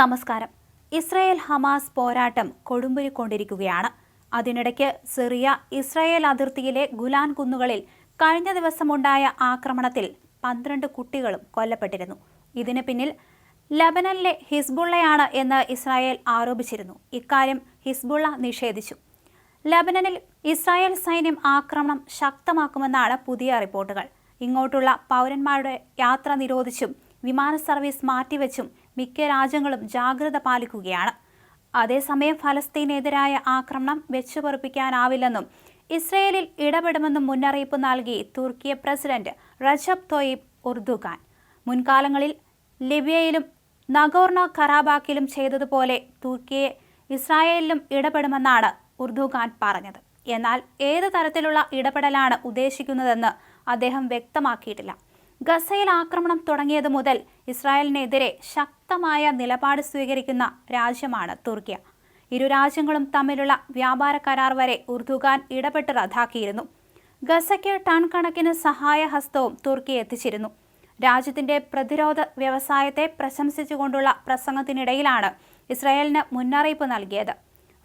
നമസ്കാരം. Israel Hamas പോരാട്ടം കൊടുമ്പിരിക്കൊണ്ടിരിക്കുകയാണ്. അതിനിടയ്ക്ക് സിറിയ ഇസ്രായേൽ അതിർത്തിയിലെ ഗുലാൻ കുന്നുകളിൽ കഴിഞ്ഞ ദിവസമുണ്ടായ ആക്രമണത്തിൽ പന്ത്രണ്ട് കുട്ടികളും കൊല്ലപ്പെട്ടിരുന്നു. ഇതിന് പിന്നിൽ ലബനനിലെ ഹിസ്ബുള്ളയാണ് എന്ന് ഇസ്രായേൽ ആരോപിച്ചിരുന്നു. ഇക്കാര്യം ഹിസ്ബുള്ള നിഷേധിച്ചു. ലബനനിൽ ഇസ്രായേൽ സൈന്യം ആക്രമണം ശക്തമാക്കുമെന്നാണ് പുതിയ റിപ്പോർട്ടുകൾ. ഇങ്ങോട്ടുള്ള പൗരന്മാരുടെ യാത്ര നിരോധിച്ചും വിമാന സർവീസ് മാറ്റിവെച്ചും മിക്ക രാജ്യങ്ങളും ജാഗ്രത പാലിക്കുകയാണ്. അതേസമയം ഫലസ്തീനെതിരായ ആക്രമണം വെച്ചുപൊറുപ്പിക്കാനാവില്ലെന്നും ഇസ്രയേലിൽ ഇടപെടുമെന്നും മുന്നറിയിപ്പ് നൽകി Turkiye president Recep Tayyip Erdogan മുൻകാലങ്ങളിൽ ലിബിയയിലും നഗോർണോ ഖറാബാക്കിലും ചെയ്തതുപോലെ തുർക്കിയെ ഇസ്രായേലിലും ഇടപെടുമെന്നാണ് ഉർദുഖാൻ പറഞ്ഞത്. എന്നാൽ ഏത് തരത്തിലുള്ള ഇടപെടലാണ് ഉദ്ദേശിക്കുന്നതെന്ന് അദ്ദേഹം വ്യക്തമാക്കിയിട്ടില്ല. ഗസയിൽ ആക്രമണം തുടങ്ങിയത് മുതൽ ഇസ്രായേലിനെതിരെ ശക്തമായ നിലപാട് സ്വീകരിക്കുന്ന രാജ്യമാണ് തുർക്കിയ. ഇരു രാജ്യങ്ങളും തമ്മിലുള്ള വ്യാപാര കരാർ വരെ ഉർദുഖാൻ ഇടപെട്ട് റദ്ദാക്കിയിരുന്നു. ഗസയ്ക്ക് ടൺ കണക്കിന് സഹായഹസ്തവും തുർക്കി എത്തിച്ചിരുന്നു. രാജ്യത്തിന്റെ പ്രതിരോധ വ്യവസായത്തെ പ്രശംസിച്ചുകൊണ്ടുള്ള പ്രസംഗത്തിനിടയിലാണ് ഇസ്രായേലിന് മുന്നറിയിപ്പ് നൽകിയത്.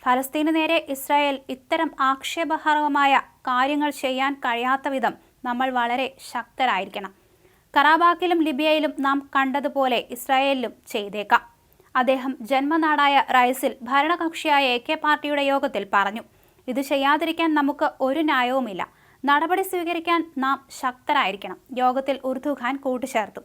ഫലസ്തീന് നേരെ ഇസ്രായേൽ ഇത്തരം ആക്ഷേപഹാർഹമായ കാര്യങ്ങൾ ചെയ്യാൻ കഴിയാത്ത വിധം നമ്മൾ വളരെ ശക്തരായിരിക്കണം. കറാബാക്കിലും ലിബിയയിലും നാം കണ്ടതുപോലെ ഇസ്രായേലിലും ചെയ്തേക്കാം. അദ്ദേഹം ജന്മനാടായ റൈസിൽ ഭരണകക്ഷിയായ എ കെ പാർട്ടിയുടെ യോഗത്തിൽ പറഞ്ഞു ഇത് ചെയ്യാതിരിക്കാൻ നമുക്ക് ഒരു ന്യായവുമില്ല. നടപടി സ്വീകരിക്കാൻ നാം ശക്തരായിരിക്കണം. യോഗത്തിൽ ഉർദുഖാൻ കൂട്ടിച്ചേർത്തു.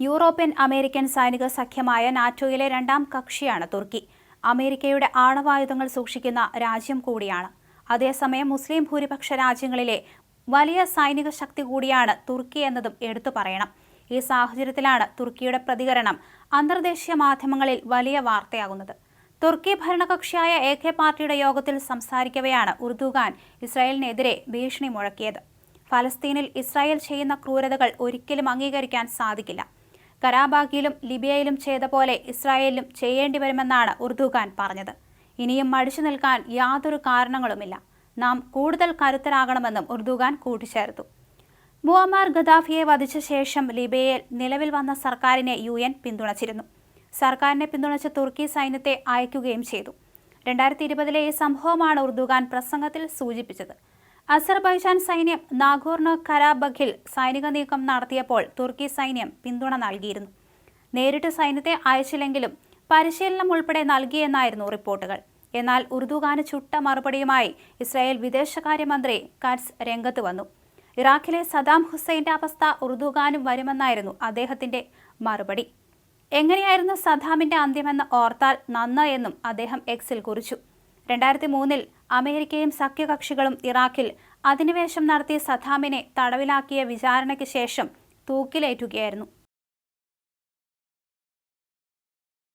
യൂറോപ്യൻ അമേരിക്കൻ സൈനിക സഖ്യമായ നാറ്റോയിലെ രണ്ടാം കക്ഷിയാണ് തുർക്കി. അമേരിക്കയുടെ ആണവായുധങ്ങൾ സൂക്ഷിക്കുന്ന രാജ്യം കൂടിയാണ്. അതേസമയം മുസ്ലിം ഭൂരിപക്ഷ രാജ്യങ്ങളിലെ വലിയ സൈനിക ശക്തി കൂടിയാണ് തുർക്കി എന്നതും എടുത്തു പറയണം. ഈ സാഹചര്യത്തിലാണ് തുർക്കിയുടെ പ്രതികരണം അന്തർദേശീയ മാധ്യമങ്ങളിൽ വലിയ വാർത്തയാകുന്നത്. തുർക്കി ഭരണകക്ഷിയായ എ കെ പാർട്ടിയുടെ യോഗത്തിൽ സംസാരിക്കവെയാണ് ഉർദുഖാൻ ഇസ്രായേലിനെതിരെ ഭീഷണി മുഴക്കിയത്. ഫലസ്തീനിൽ ഇസ്രായേൽ ചെയ്യുന്ന ക്രൂരതകൾ ഒരിക്കലും അംഗീകരിക്കാൻ സാധിക്കില്ല. കരാബാഗിലും ലിബിയയിലും ചെയ്ത പോലെ ഇസ്രായേലിലും ചെയ്യേണ്ടി വരുമെന്നാണ് ഉർദുഖാൻ പറഞ്ഞത്. ഇനിയും മടിച്ചു നിൽക്കാൻ യാതൊരു കാരണങ്ങളുമില്ല. നാം കൂടുതൽ കരുത്തരാകണമെന്നും ഉർദുഖാൻ കൂട്ടിച്ചേർത്തു. മുഅമർ ഗദാഫിയെ വധിച്ച ശേഷം ലിബിയയിൽ നിലവിൽ വന്ന സർക്കാരിനെ യു എൻ പിന്തുണച്ചിരുന്നു. സർക്കാരിനെ പിന്തുണച്ച തുർക്കി സൈന്യത്തെ അയക്കുകയും ചെയ്തു. രണ്ടായിരത്തി ഇരുപതിലെ ഈ സംഭവമാണ് ഉർദുഖാൻ പ്രസംഗത്തിൽ സൂചിപ്പിച്ചത്. അസർബൈജാൻ സൈന്യം നാഗോർണോ കരാബഖിൽ സൈനിക നീക്കം നടത്തിയപ്പോൾ തുർക്കി സൈന്യം പിന്തുണ നൽകിയിരുന്നു. നേരിട്ട് സൈന്യത്തെ അയച്ചില്ലെങ്കിലും പരിശീലനം ഉൾപ്പെടെ നൽകിയെന്നായിരുന്നു റിപ്പോർട്ടുകൾ. എന്നാൽ ഉറുദുഖാന് ചുട്ട മറുപടിയുമായി ഇസ്രായേൽ വിദേശകാര്യമന്ത്രി കാറ്റ്സ് രംഗത്ത് വന്നു. ഇറാഖിലെ സദാം ഹുസൈന്റെ അവസ്ഥ ഉറുദുഖാനും വരുമെന്നായിരുന്നു അദ്ദേഹത്തിന്റെ മറുപടി. എങ്ങനെയായിരുന്നു സദാമിന്റെ അന്ത്യമെന്ന് ഓർത്താൽ നന്ന് എന്നും അദ്ദേഹം എക്സിൽ കുറിച്ചു. രണ്ടായിരത്തി മൂന്നിൽ അമേരിക്കയും സഖ്യകക്ഷികളും ഇറാഖിൽ അധിനിവേശം നടത്തിയ സദാമിനെ തടവിലാക്കിയ വിചാരണയ്ക്ക് ശേഷം തൂക്കിലേറ്റുകയായിരുന്നു.